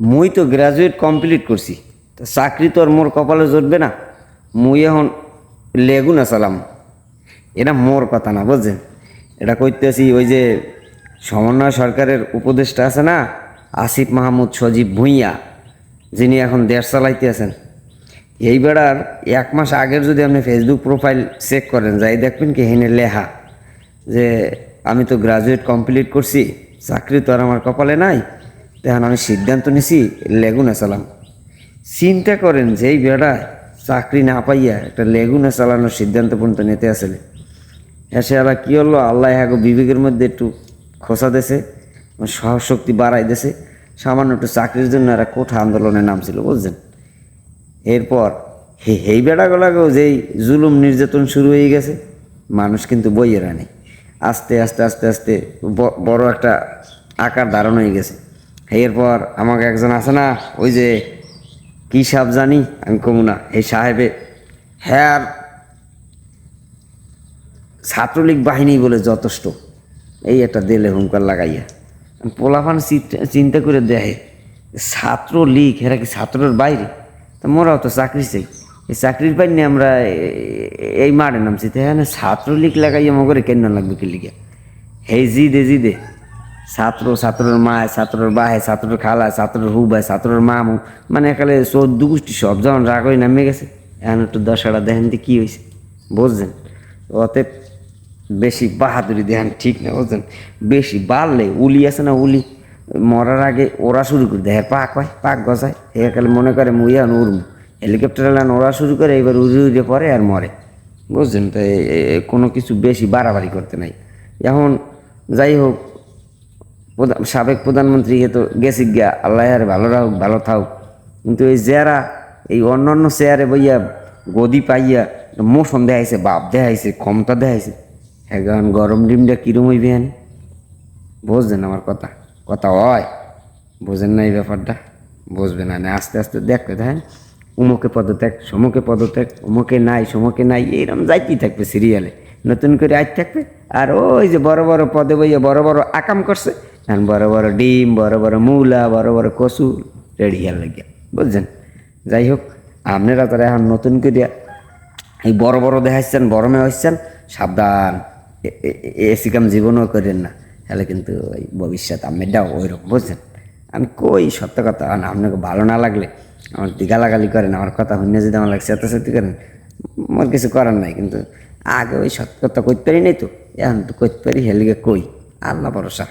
মুই তো graduate complete করছি। চাকরি তো আর মোর কপালে জুটবে না। মুই এখন লেগু না চালাম এটা মোর কথা না, বুঝছেন? এটা কইতেছি ওই যে সমন্বয় সরকারের উপদেষ্টা আছে না, আসিফ মাহমুদ সজীব ভুঁইয়া, যিনি এখন দেশ চালাইতে আছেন। এই বেড়ার এক মাস আগের যদি আপনি ফেসবুক প্রোফাইল চেক করেন, যাই দেখবেন কি হেনে লেহা যে আমি তো গ্রাজুয়েট কমপ্লিট করছি, চাকরি তো আর আমার কপালে নাই। তখন আমি সিদ্ধান্ত নিছি, লেগুনা চালাম চিন্তা করেন যে এই বেড়ায় চাকরি না পাইয়া একটা লেগুনা চালানোর সিদ্ধান্ত পর্যন্ত নিতে আসলে এসে আবার কী হলো? আল্লাহ হ্যাগো বিবেকের মধ্যে একটু খোসা দেছে সাহস শক্তি বাড়াই দেছে। সামান্য একটু চাকরির জন্য এরা কোঠা আন্দোলনে নামছিল বুঝছেন? এরপর হে হেই বেড়াগুলাকেও যেই জুলুম নির্যাতন শুরু হয়ে গেছে, মানুষ কিন্তু বইয়ের আনে আস্তে আস্তে আস্তে আস্তে বড় একটা আকার ধারণ হয়ে গেছে। এরপর আমাকে একজন আছে না, ওই যে, কী সাহেব জানি, আমি কমু না, এই সাহেবে। হ্যাঁ ছাত্রলীগ বাহিনী বলে যথেষ্ট। এই একটা দিলে হুঙ্কার লাগাইয়া। পোলাফান চিন্তা করে দেখে, ছাত্রলীগ, এরা কি ছাত্রের বাইরে? তা মোরাও তো চাকরি চাই। এই চাকরির পাইনি আমরা এই মাঠে নামছি। তো হ্যাঁ ছাত্রলীগ লাগাইয়া মগরে কেন লাগবে কি লিগা? হেই, জিদে জিদে। ছাত্র ছাত্রের মায় ছাত্রের বাহে ছাত্রের খালা ছাত্রের হুবায় ছাত্রের মামু। মানে একালে চৌদ্দ গোষ্ঠী সব যখন রাগ হয়ে নামে গেছে, এখন একটু দশাটা দেখেন তো কী হয়েছে। বুঝছেন? অতএব বেশি বাহাদুরি দেখেন ঠিক না, বুঝছেন? বেশি বাড়লে উলি আছে না উলি, মরার আগে ওরা শুরু করে দেয়, পাক হয়, পাক গজায়। একালে মনে করে মুইয়া উড়ম হেলিকপ্টার এলান, ওরা শুরু করে, এবার উড়ে উড়ে পরে আর মরে। বুঝছেন? তো কোনো কিছু বেশি বাড়াবাড়ি করতে নাই। এখন যাই হোক সাবেক প্রধানমন্ত্রী এ তো গেছি গিয়া, আল্লাহ আর ভালো রাখুক, ভালো থাকুক। কিন্তু এই যারা, এই অন্য অন্য চেয়ারে বইয়া গদি পাইয়া মোশন দেখাইছে, বাপ দেখাইছে, ক্ষমতা দেখাইছে এখন গরম ডিমটা কিরম হইবে হেন বুঝছেন আমার কথা? কথা হয়। বোঝেন না এই ব্যাপারটা? বুঝবে না আস্তে আস্তে দেখতে হ্যাঁ উমুকে পদত্যাগ, সমুকে পদত্যাগ, উমুকে নাই, সমুকে নাই এইরকম যাইতেই থাকবে সিরিয়ালে নতুন করে আজ থাকবে? আর ওই যে বড় বড় পদে বইয়ে বড় বড় আকাম করছে, এখন বড় বড় ডিম, বড় বড় মূলা, বড় বড় কচু, রেডি হওয়ার লাগিয়া বুঝছেন? যাই হোক, আপনারা তারা এখন নতুন করে এই বড় বড় দেখাচ্ছেন বড় মেয়ে হচ্ছেন সাবধান। এসি কাম জীবনও করেন না, তাহলে কিন্তু ওই ভবিষ্যৎ আমেরটাও ওইরকম, বুঝছেন? আমি কই সত্য কথা আর আপনাকে ভালো না লাগলে আমার গালাগালি করেন, আমার কথা হইনে যদি আমার লাগে সেতে সেতে করেন, মোর কিছু করার নাই, কিন্তু আগে ওই সত্য কথা কইতে পারি নাই তো? এখন তো কইতে পারি হেলিগে কই? আল্লাহ ভরসা।